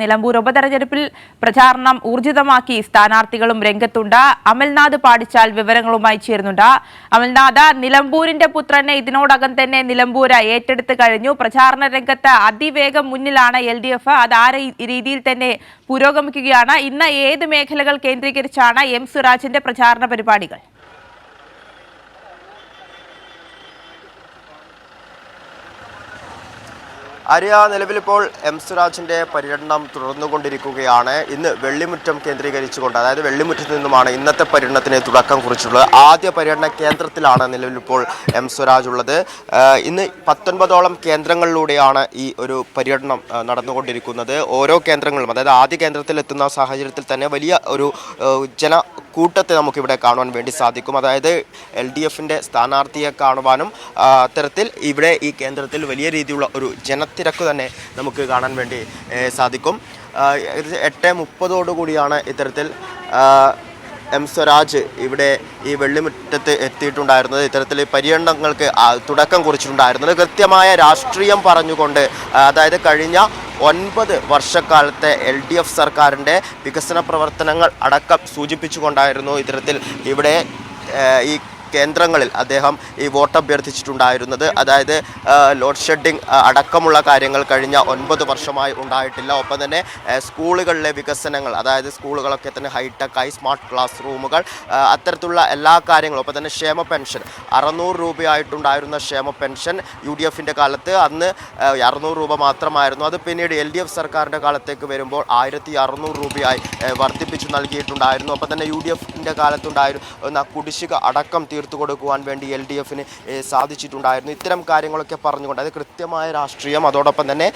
നിലമ്പൂർ ഉപതെരഞ്ഞെടുപ്പിൽ പ്രചാരണം ഊർജിതമാക്കി സ്ഥാനാർത്ഥികളും രംഗത്തുണ്ട്. അമൽനാഥ് പാടിച്ചാൽ വിവരങ്ങളുമായി ചേരുന്നുണ്ട്. അമൽനാഥ് നിലമ്പൂരിന്റെ പുത്രനെ ഇതിനോടകം തന്നെ നിലമ്പൂര് ഏറ്റെടുത്ത് കഴിഞ്ഞു. പ്രചാരണ രംഗത്ത് അതിവേഗം മുന്നിലാണ് എൽ ഡി എഫ്. അത് ആ രീതിയിൽ തന്നെ പുരോഗമിക്കുകയാണ്. ഇന്ന് ഏത് മേഖലകൾ കേന്ദ്രീകരിച്ചാണ് എം സുരാജിന്റെ പ്രചാരണ പരിപാടികൾ? ആര്യ നിലവിലിപ്പോൾ എം സുരാജിന്റെ പര്യടനം തുടർന്നുകൊണ്ടിരിക്കുകയാണ്. ഇന്ന് വെള്ളിമുറ്റം കേന്ദ്രീകരിച്ചുകൊണ്ട് അതായത് വെള്ളിമുറ്റത്ത് നിന്നുമാണ് ഇന്നത്തെ പര്യടനത്തിന് തുടക്കം കുറിച്ചുള്ളത് ആദ്യ പര്യടന കേന്ദ്രത്തിലാണ് നിലവിലിപ്പോൾ എം സ്വരാജ് ഉള്ളത്. ഇന്ന് പത്തൊൻപതോളം കേന്ദ്രങ്ങളിലൂടെയാണ് ഈ ഒരു പര്യടനം നടന്നുകൊണ്ടിരിക്കുന്നത്. ഓരോ കേന്ദ്രങ്ങളും അതായത് ആദ്യ കേന്ദ്രത്തിൽ എത്തുന്ന സാഹചര്യത്തിൽ തന്നെ വലിയ ഒരു ജന കൂട്ടത്തെ നമുക്കിവിടെ കാണുവാൻ വേണ്ടി സാധിക്കും. അതായത് എൽ ഡി എഫിന്റെ സ്ഥാനാർത്ഥിയെ കാണുവാനും അത്തരത്തിൽ ഇവിടെ ഈ കേന്ദ്രത്തിൽ വലിയ രീതിയിലുള്ള ഒരു ജനത്തിരക്ക് തന്നെ നമുക്ക് കാണാൻ വേണ്ടി സാധിക്കും. എട്ട് മുപ്പതോടുകൂടിയാണ് ഇത്തരത്തിൽ എം സ്വരാജ് ഇവിടെ ഈ വെള്ളിമുറ്റത്ത് എത്തിയിട്ടുണ്ടായിരുന്നത്. ഇത്തരത്തിൽ പര്യടനങ്ങൾക്ക് തുടക്കം കുറിച്ചിട്ടുണ്ടായിരുന്നത്. കൃത്യമായ രാഷ്ട്രീയം പറഞ്ഞുകൊണ്ട് അതായത് കഴിഞ്ഞ ഒൻപത് വർഷക്കാലത്തെ എൽ ഡി എഫ് സർക്കാരിന്റെ വികസന പ്രവർത്തനങ്ങൾ അടക്കം സൂചിപ്പിച്ചുകൊണ്ടായിരുന്നു ഇത്തരത്തിൽ ഇവിടെ ഈ കേന്ദ്രങ്ങളിൽ അദ്ദേഹം ഈ വോട്ട് അഭ്യർത്ഥിച്ചിട്ടുണ്ടായിരുന്നത്. അതായത് ലോഡ് ഷെഡിംഗ് അടക്കമുള്ള കാര്യങ്ങൾ കഴിഞ്ഞ ഒൻപത് വർഷമായി ഉണ്ടായിട്ടില്ല. ഒപ്പം തന്നെ സ്കൂളുകളിലെ വികസനങ്ങൾ അതായത് സ്കൂളുകളൊക്കെ തന്നെ ഹൈടെക് ആയി സ്മാർട്ട് ക്ലാസ് റൂമുകൾ അത്തരത്തിലുള്ള എല്ലാ കാര്യങ്ങളും ഒപ്പം തന്നെ ക്ഷേമ പെൻഷൻ അറുന്നൂറ് രൂപയായിട്ടുണ്ടായിരുന്ന ക്ഷേമ പെൻഷൻ യു ഡി എഫിന്റെ കാലത്ത് അന്ന് അറുന്നൂറ് രൂപ മാത്രമായിരുന്നു. അത് പിന്നീട് എൽ ഡി എഫ് സർക്കാരിന്റെ കാലത്തേക്ക് വരുമ്പോൾ ആയിരത്തി അറുന്നൂറ് രൂപയായി വർദ്ധിപ്പിച്ചു നൽകിയിട്ടുണ്ടായിരുന്നു. ഒപ്പം തന്നെ യു ഡി എഫിന്റെ കാലത്തുണ്ടായിരുന്ന കുടിശ്ശിക അടക്കം തീർത്തു കൊടുക്കുവാൻ വേണ്ടി എൽ ഡി എഫിന് സാധിച്ചിട്ടുണ്ടായിരുന്നു. ഇത്തരം കാര്യങ്ങളൊക്കെ പറഞ്ഞുകൊണ്ട് അത് കൃത്യമായ രാഷ്ട്രീയം അതോടൊപ്പം തന്നെ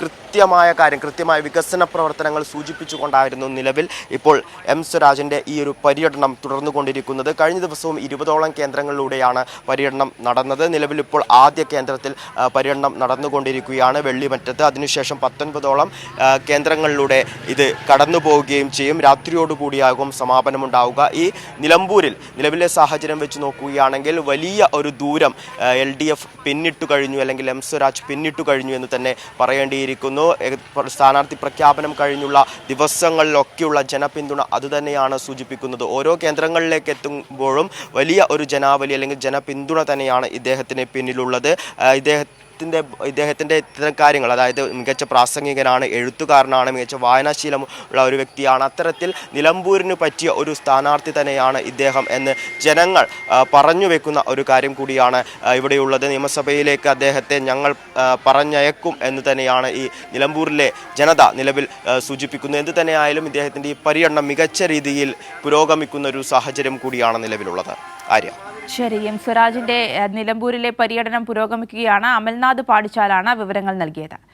കൃത്യമായ കാര്യം കൃത്യമായ വികസന പ്രവർത്തനങ്ങൾ സൂചിപ്പിച്ചുകൊണ്ടായിരുന്നു നിലവിൽ ഇപ്പോൾ എം സ്വരാജിന്റെ ഈ ഒരു പര്യടനം തുടർന്നുകൊണ്ടിരിക്കുന്നത്. കഴിഞ്ഞ ദിവസവും ഇരുപതോളം കേന്ദ്രങ്ങളിലൂടെയാണ് പര്യടനം നടന്നത്. നിലവിൽ ഇപ്പോൾ ആദ്യ കേന്ദ്രത്തിൽ പര്യടനം നടന്നുകൊണ്ടിരിക്കുകയാണ് വെള്ളിമറ്റത്ത്. അതിനുശേഷം പത്തൊൻപതോളം കേന്ദ്രങ്ങളിലൂടെ ഇത് കടന്നു പോവുകയും ചെയ്യും. രാത്രിയോടുകൂടിയാകും സമാപനമുണ്ടാവുക. ഈ നിലമ്പൂരിൽ നിലവിലെ സാഹചര്യം വെച്ച് നോക്കുകയാണെങ്കിൽ വലിയ ഒരു ദൂരം എൽ ഡി എഫ് പിന്നിട്ടു കഴിഞ്ഞു അല്ലെങ്കിൽ എം സ്വരാജ് പിന്നിട്ടു കഴിഞ്ഞു എന്ന് തന്നെ പറയേണ്ടിയിരിക്കുന്നു. സ്ഥാനാർത്ഥി പ്രഖ്യാപനം കഴിഞ്ഞുള്ള ദിവസങ്ങളിലൊക്കെയുള്ള ജനപിന്തുണ അതുതന്നെയാണ് സൂചിപ്പിക്കുന്നത്. ഓരോ കേന്ദ്രങ്ങളിലേക്ക് എത്തുമ്പോഴും വലിയ ഒരു ജനാവലി അല്ലെങ്കിൽ ജനപിന്തുണ തന്നെയാണ് ഇദ്ദേഹത്തിന് പിന്നിലുള്ളത്. ആ, ഇദ്ദേഹത്തിന്റെ ഇദ്ദേഹത്തിന്റെ ഇത്തരം കാര്യങ്ങൾ അതായത് മികച്ച പ്രാസംഗികനാണ് എഴുത്തുകാരനാണ് മികച്ച വായനാശീലം ഉള്ള ഒരു വ്യക്തിയാണ് അത്തരത്തിൽ നിലമ്പൂരിന് പറ്റിയ ഒരു സ്ഥാനാർത്ഥി തന്നെയാണ് ഇദ്ദേഹം എന്ന് ജനങ്ങൾ പറഞ്ഞു വെക്കുന്ന ഒരു കാര്യം കൂടിയാണ് ഇവിടെയുള്ളത്. നിയമസഭയിലേക്ക് അദ്ദേഹത്തെ ഞങ്ങൾ പറഞ്ഞയക്കും എന്ന് തന്നെയാണ് ഈ നിലമ്പൂരിലെ ജനത നിലവിൽ സൂചിപ്പിക്കുന്നത്. എന്ത് തന്നെയായാലും ഇദ്ദേഹത്തിന്റെ ഈ പര്യടനം മികച്ച രീതിയിൽ പുരോഗമിക്കുന്ന ഒരു സാഹചര്യം കൂടിയാണ് നിലവിലുള്ളത്. ആര്യ? ശരി എം സ്വരാജിന്റെ നിലമ്പൂരിലെ പര്യടനം പുരോഗമിക്കുകയാണ്. അമൽനാഥ് പാടിച്ചാലാണ് വിവരങ്ങൾ നൽകിയത്.